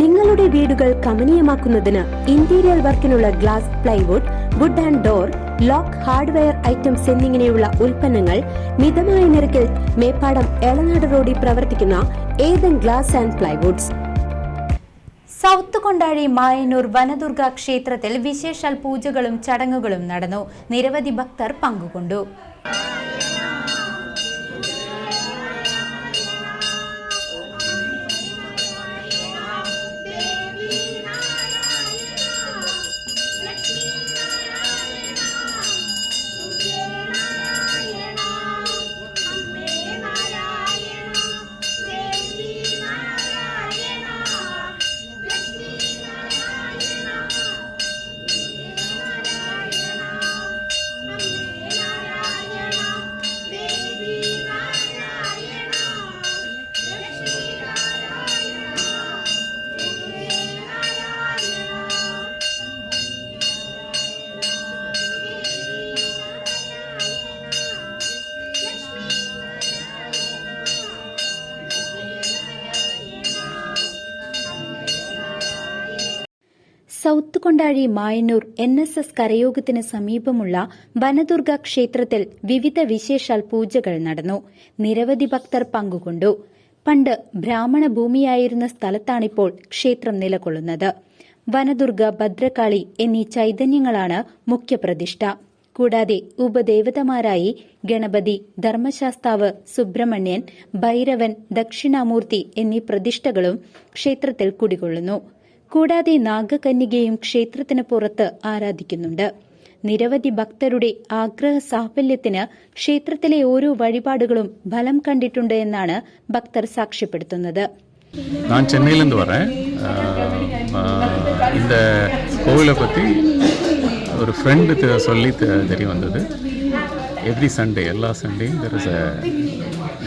നിങ്ങളുടെ വീടുകൾ കമനീയമാക്കുന്നതിന് interior വർക്കിനുള്ള glass plywood wood and door lock hardware items എന്നിങ്ങനെയുള്ള ഉൽപ്പന്നങ്ങൾ മിതമായ നിരക്കിൽ മേപ്പാടം എളനാട് റോഡിൽ പ്രവർത്തിക്കുന്ന Ethan glass and plywoods south Kondazhi Mayannur Vanadurga ക്ഷേത്രത്തിൽ വിശേഷാൽ പൂജകളും ചടങ്ങുകളും നടന്നു. നിരവധി ഭക്തർ പങ്കുകൊണ്ടു. South Kondazhi Mayannur N S S കരയോഗത്തിന് സമീപമുള്ള വനദുർഗ ക്ഷേത്രത്തിൽ വിവിധ വിശേഷാൽ പൂജകൾ നടന്നു. നിരവധി ഭക്തർ പങ്കുകൊണ്ടു. പണ്ട് ബ്രാഹ്മണ ഭൂമിയായിരുന്ന സ്ഥലത്താണിപ്പോൾ ക്ഷേത്രം നിലകൊള്ളുന്നത്. വനദുർഗ ഭദ്രകാളി എന്നീ ചൈതന്യങ്ങളാണ് മുഖ്യപ്രതിഷ്ഠ. കൂടാതെ ഉപദേവതമാരായി ഗണപതി ധർമ്മശാസ്താവ് സുബ്രഹ്മണ്യൻ ഭൈരവൻ ദക്ഷിണാമൂർത്തി എന്നീ പ്രതിഷ്ഠകളും ക്ഷേത്രത്തിൽ കുടികൊള്ളുന്നു. കൂടാതെ നാഗകന്യകയും ക്ഷേത്രത്തിന് പുറത്ത് ആരാധിക്കുന്നുണ്ട് നിരവധി ഭക്തരുടെ ആഗ്രഹ സാഫല്യത്തിന് ക്ഷേത്രത്തിലെ ഓരോ വഴിപാടുകളും ഫലം കണ്ടിട്ടുണ്ട് എന്നാണ് ഭക്തർ സാക്ഷ്യപ്പെടുത്തുന്നത് நான் சென்னையிலேருந்து வரேன் ஆஹ் ஆஹ் இந்த கோவிலை பற்றி ஒரு ஃப்ரெண்டு சொல்லி தெ- தெரிய வந்தது எவ்ரி சண்டே எல்லா சண்டேயும் there is a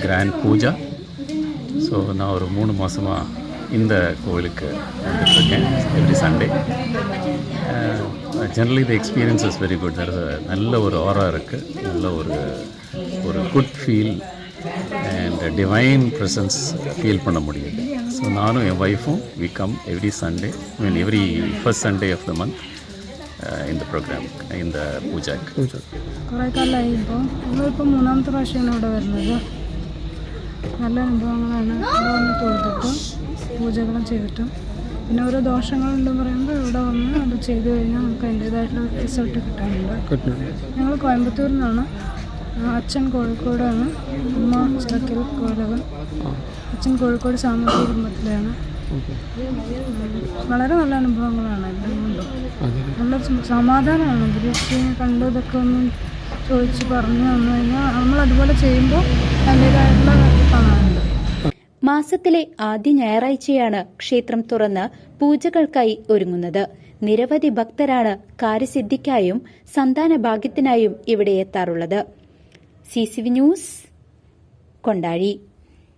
grand puja so நான் ஒரு மூணு மாதமாக இந்த கோவிலுக்கு வந்துட்டுருக்கேன் every Sunday generally the experience is very good there நல்ல ஒரு ஆரா இருக்குது நல்ல ஒரு ஒரு good feel and divine presence feel பண்ண முடியுது ஸோ நானும் என் ஒய்ஃபும் we come every Sunday I mean every first Sunday of the month இந்த ப்ரோக்ராம் இந்த பூஜாக்கு കുറേ കാലമായി ഇപ്പോൾ നമ്മളിപ്പോൾ മൂന്നാമത്തെ പ്രാവശ്യമാണ് ഇവിടെ വരുന്നത് നല്ല അനുഭവങ്ങളാണ് ഇവിടെ വന്ന് തൊഴുതിട്ടും പൂജകളും ചെയ്തിട്ടും. പിന്നെ ഓരോ ദോഷങ്ങളുണ്ടെന്ന് പറയുമ്പോൾ ഇവിടെ വന്ന് അത് ചെയ്തു കഴിഞ്ഞാൽ നമുക്ക് അതിന്റേതായിട്ടുള്ള റിസൾട്ട് കിട്ടാറുണ്ട് ഞങ്ങൾ കോയമ്പത്തൂരിൽ നിന്നാണ്. അച്ഛൻ കോഴിക്കോടാണ്. അമ്മ ചിറക്കൽ കോലകൻ അച്ഛൻ കോഴിക്കോട് സാമൂഹ്യ കുടുംബത്തിലാണ്. വളരെ നല്ല അനുഭവങ്ങളാണ് എല്ലാം കൊണ്ടും നല്ല സമാധാനമാണ്. ഗുരുജി കണ്ടു ഇതൊക്കെ ഒന്ന് ചോദിച്ച് പറഞ്ഞു വന്നു കഴിഞ്ഞാൽ നമ്മൾ അതുപോലെ ചെയ്യുമ്പോൾ അതിന്റെതായിട്ടുള്ള കാണാനുണ്ട് മാസത്തിലെ ആദ്യ ഞായറാഴ്ചയാണ് ക്ഷേത്രം തുറന്ന് പൂജകൾക്കായി ഒരുങ്ങുന്നത്. നിരവധി ഭക്തരാണ് കാര്യസിദ്ധിക്കായും സന്താന ഭാഗ്യത്തിനായും ഇവിടെ എത്താറുള്ളത്. C News Kondazhi.